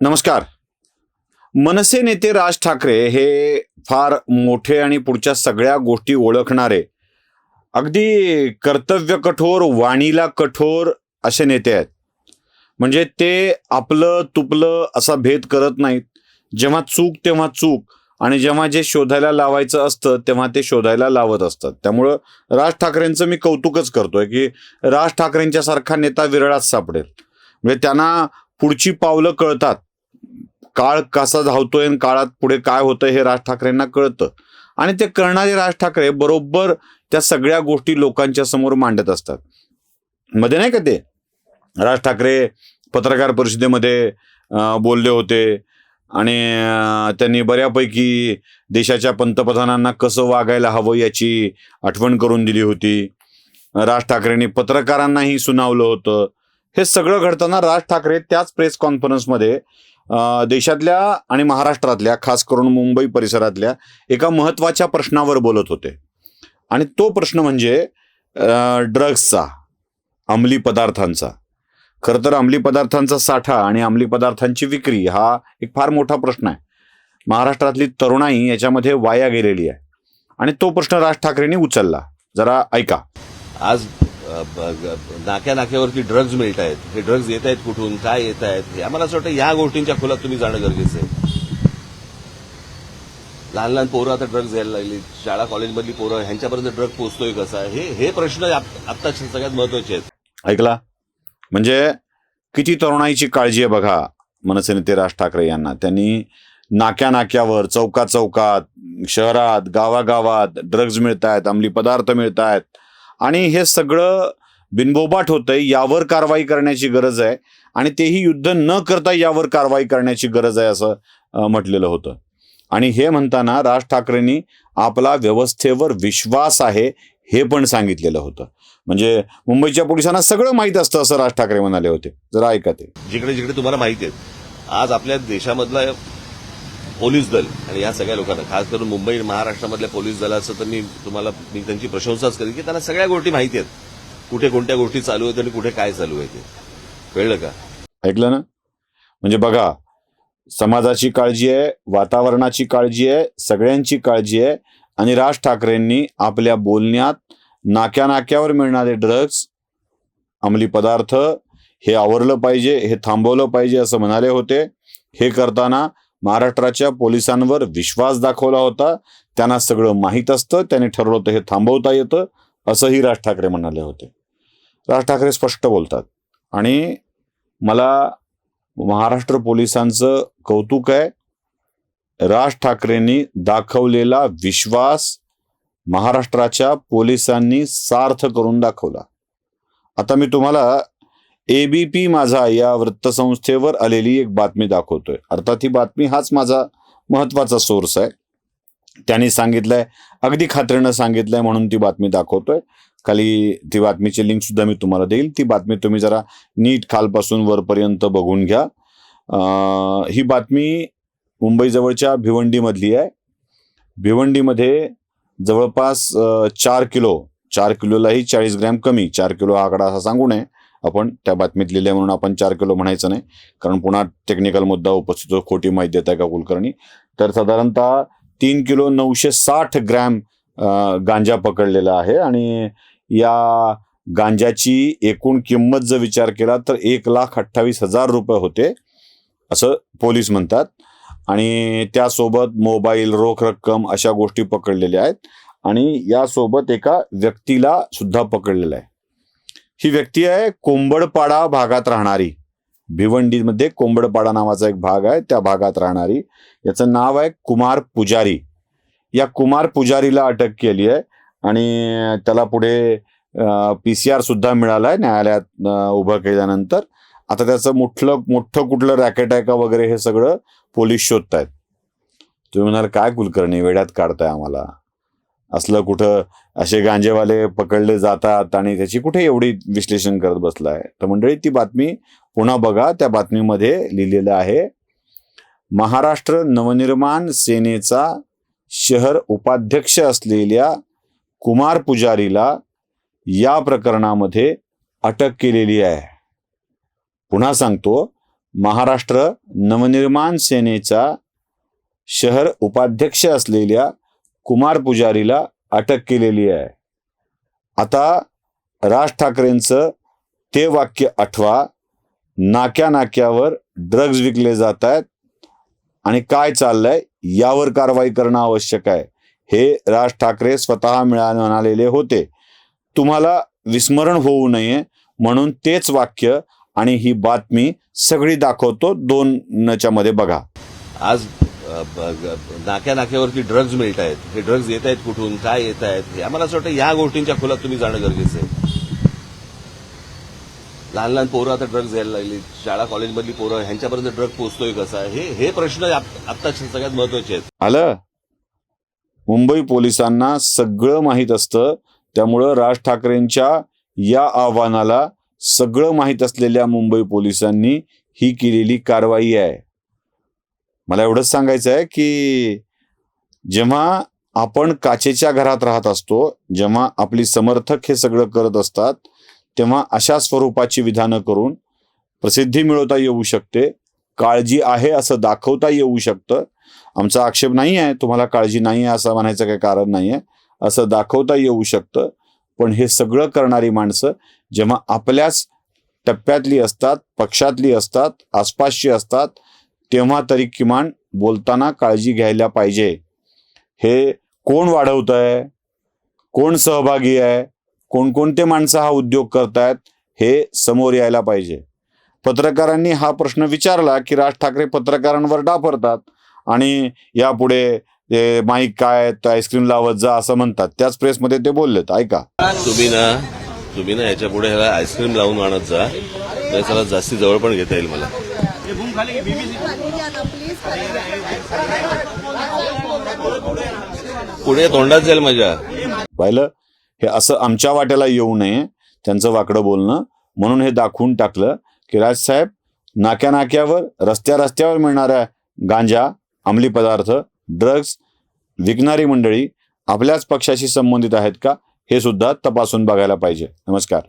नमस्कार. मनसे नेते राज ठाकरे हे फार मोठे आणि पुढच्या सगळ्या गोष्टी ओळखणारे अगदी कर्तव्य कठोर वाणीला कठोर असे नेते आहेत. म्हणजे ते आपलं तुपलं असा भेद करत नाहीत. जेव्हा चूक तेव्हा चूक आणि जेव्हा जे शोधायला लावायचं असतं तेव्हा ते शोधायला लावत असतात. त्यामुळं राज ठाकरेंचं मी कौतुकच करतोय की राज ठाकरेंच्या सारखा नेता विरळात सापडेल. म्हणजे त्यांना पुढची पावलं कळतात. काळ कसा धावतोय आणि काळात पुढे काय होतंय हे राज ठाकरेंना कळतं. आणि ते करणारे राज ठाकरे बरोबर त्या सगळ्या गोष्टी लोकांच्या समोर मांडत असतात. मध्ये नाही का ते? राज ठाकरे पत्रकार परिषदेमध्ये बोलले होते. आणि त्यांनी बऱ्यापैकी देशाच्या पंतप्रधानांना कसं वागायला हवं याची आठवण करून दिली होती. राज ठाकरेंनी पत्रकारांनाही सुनावलं होतं. हे सगळं घडताना राज ठाकरे त्याच प्रेस कॉन्फरन्समध्ये देशातल्या आणि महाराष्ट्रातल्या खास करून मुंबई परिसरातल्या एका महत्त्वाच्या प्रश्नावर बोलत होते. आणि तो प्रश्न म्हणजे ड्रग्सचा अंमली पदार्थांचा. खरं तर अंमली पदार्थांचा साठा आणि अंमली पदार्थांची विक्री हा एक फार मोठा प्रश्न आहे. महाराष्ट्रातली तरुणाई याच्यामध्ये वाया गेलेली आहे. आणि तो प्रश्न राज ठाकरेंनी उचलला. जरा ऐका. आज नाक्या नाक्यावरती ड्रग्ज मिळत आहेत. हे ड्रग्ज येत आहेत कुठून? काय येत आहेत? हे आम्हाला असं वाटतं या गोष्टींच्या खोलात तुम्ही जाणं गरजेचं आहे. लहान लहान पोरं आता ड्रग्ज घ्यायला लागली. शाळा कॉलेजमधली पोरं ह्यांच्यापर्यंत ड्रग पोहोचतोय कसा? हे हे प्रश्न आत्ता सगळ्यात महत्त्वाचे आहेत. ऐकला? म्हणजे किती तरुणाईची काळजी आहे बघा मनसे नेते राज ठाकरे यांना. त्यांनी नाक्या नाक्यावर चौकात चौकात शहरात गावागावात ड्रग्ज मिळत आहेत अंमली पदार्थ मिळत आहेत आणि हे सगळं बिनबोबाट होतंय यावर कारवाई करण्याची गरज आहे. आणि तेही युद्ध न करता यावर कारवाई करण्याची गरज आहे असं म्हटलेलं होतं. आणि हे म्हणताना राज ठाकरेंनी आपला व्यवस्थेवर विश्वास आहे हे पण सांगितलेलं होतं. म्हणजे मुंबईच्या पोलिसांना सगळं माहीत असतं असं राज ठाकरे म्हणाले होते. जरा ऐका ते. जिकडे जिकडे तुम्हाला माहिती आहे आज आपल्या देशामधला पोलीस दल आणि या सगळ्या लोकांना खास करून मुंबई महाराष्ट्रामधल्या पोलीस दलाचं तर मी तुम्हाला मी त्यांची प्रशंसाच करेन की त्यांना सगळ्या गोष्टी माहिती आहेत. कुठे कोणत्या गोष्टी चालू आहेत आणि कुठे काय चालू आहे ते. कळलं का? ऐकलं ना? म्हणजे बघा समाजाची काळजी आहे वातावरणाची काळजी आहे सगळ्यांची काळजी आहे आणि राज ठाकरेंनी आपल्या बोलण्यात नाक्या नाक्यावर मिळणारे ड्रग्ज अंमली पदार्थ हे आवरलं पाहिजे हे थांबवलं पाहिजे असं म्हणाले होते. हे करताना महाराष्ट्राच्या पोलिसांवर विश्वास दाखवला होता. त्यांना सगळं माहीत असतं. त्यांनी ठरवलं होतं हे थांबवता येतं असंही राज ठाकरे म्हणाले होते. राज ठाकरे स्पष्ट बोलतात. आणि मला महाराष्ट्र पोलिसांचं कौतुक आहे. राज ठाकरेंनी दाखवलेला विश्वास महाराष्ट्राच्या पोलिसांनी सार्थ करून दाखवला. आता मी तुम्हाला एबीपी माझा या वृत्तसंस्थेवर आलेली एक बातमी दाखवतोय. अर्थात ही बातमी हाच माझा महत्त्वाचा सोर्स आहे. त्यांनी सांगितलंय अगदी खात्रीनं सांगितलंय म्हणून ती बातमी दाखवतोय. खाली ती बातमीची लिंक सुद्धा मी तुम्हाला देईल. ती बातमी तुम्ही जरा नीट खालपासून वरपर्यंत बघून घ्या. ही बातमी मुंबईजवळच्या भिवंडीमधली आहे. भिवंडीमध्ये जवळपास चार किलो चार किलोलाही चाळीस ग्रॅम कमी चार किलो हा आकडा असा सांगू नये. आपण त्या बातमीत लिहिले म्हणून आपण चार किलो म्हणायचं नाही. कारण पुन्हा टेक्निकल मुद्दा उपस्थित होतो. खोटी माहिती देत आहे का कुलकर्णी? तर साधारणतः तीन किलो नऊशे साठ ग्रॅम गांजा पकडलेला आहे. आणि या गांजाची एकूण किंमत जर विचार केला तर एक लाख अठ्ठावीस हजार रुपये होते असं पोलीस म्हणतात. आणि त्यासोबत मोबाईल रोख रक्कम अशा गोष्टी पकडलेल्या आहेत. आणि यासोबत एका व्यक्तीला सुद्धा पकडलेलं आहे. ही व्यक्ती आहे कोंबडपाडा भागात राहणारी. भिवंडीमध्ये कोंबडपाडा नावाचा एक भाग आहे त्या भागात राहणारी. याचं नाव आहे कुमार पुजारी. या कुमार पुजारीला अटक केली आहे आणि त्याला पुढे पी सी आर सुद्धा मिळालाय न्यायालयात उभं केल्यानंतर. आता त्याचं मोठलं मोठं कुठलं रॅकेट आहे का वगैरे हे सगळं पोलीस शोधतायत. तुम्ही म्हणाल काय कुलकर्णी वेड्यात काढताय आम्हाला? असलं कुठं असे गांजेवाले पकडले जातात आणि त्याची कुठे एवढी विश्लेषण करत बसलाय? तर मंडळी ती बातमी पुन्हा बघा. त्या बातमीमध्ये लिहिलेलं आहे महाराष्ट्र नवनिर्माण सेनेचा शहर उपाध्यक्ष असलेल्या कुमार पुजारीला या प्रकरणामध्ये अटक केलेली आहे. पुन्हा सांगतो महाराष्ट्र नवनिर्माण सेनेचा शहर उपाध्यक्ष असलेल्या कुमार पुजारीला अटक केलेली आहे. आता राज ठाकरेंचं ते वाक्य आठवा नाक्या नाक्यावर ड्रग्ज विकले जात आहेत आणि काय चाललंय यावर कारवाई करणं आवश्यक आहे. हे राज ठाकरे स्वतः मिळा म्हणालेले होते. तुम्हाला विस्मरण होऊ नये म्हणून तेच वाक्य आणि ही बातमी सगळी दाखवतो दोन मध्ये बघा. आज नाक्या नाक्यावरती ड्रग्ज मिळत आहेत. हे ड्रग्ज येत आहेत कुठून? काय येत आहेत? हे आम्हाला असं वाटतं या गोष्टींच्या खोलात तुम्ही जाणं गरजेचं आहे. लहान लहान पोरं आता ड्रग्ज घ्यायला लागली. शाळा कॉलेजमधली पोरं ह्यांच्यापर्यंत ड्रग पोहोचतोय कसा? हे हे प्रश्न आता सगळ्यात महत्त्वाचे आहेत. आलं? मुंबई पोलिसांना सगळं माहीत असतं. त्यामुळं राज ठाकरेंच्या या आव्हानाला सगळं माहीत असलेल्या मुंबई पोलिसांनी ही केलेली कारवाई आहे. मला एवढंच सांगायचं आहे की जेव्हा आपण काचेच्या घरात राहत असतो जेव्हा आपली समर्थक हे सगळं करत असतात तेव्हा अशा स्वरूपाची विधानं करून प्रसिद्धी मिळवता येऊ शकते काळजी आहे असं दाखवता येऊ शकतं. आमचा आक्षेप नाही आहे तुम्हाला काळजी नाही आहे असं म्हणायचं काही कारण नाही आहे असं दाखवता येऊ शकतं. पण हे सगळं करणारी माणसं जेव्हा आपल्याच टप्प्यातली असतात पक्षातली असतात आसपासची असतात तेव्हा तरी किमान बोलताना काळजी घ्यायला पाहिजे. हे कोण वाढवत आहे कोण सहभागी आहे? कोणकोणते माणसं हा उद्योग करतायत? हे समोर यायला पाहिजे. पत्रकारांनी हा प्रश्न विचारला की राज ठाकरे पत्रकारांवर डाफरतात आणि यापुढे ते माईक काय आईस्क्रीम लावत जा असं म्हणतात. त्याच प्रेसमध्ये ते बोललेत. ऐका. तुम्ही ना तुम्ही ना याच्यापुढे ह्याला आईस्क्रीम लावून आणत जा. त्याला जास्ती जवळ पण घेता येईल मला. पुढे तोंडात जाईल माझ्या पाहिलं? हे असं आमच्या वाट्याला येऊ नये त्यांचं वाकडं बोलणं. म्हणून हे दाखवून टाकलं. की राजसाहेब नाक्या नाक्यावर रस्त्या रस्त्यावर मिळणाऱ्या गांजा अंमली पदार्थ ड्रग्ज विकणारी मंडळी आपल्याच पक्षाशी संबंधित आहेत का? हे सुद्धा तपासून बघायला पाहिजे. नमस्कार.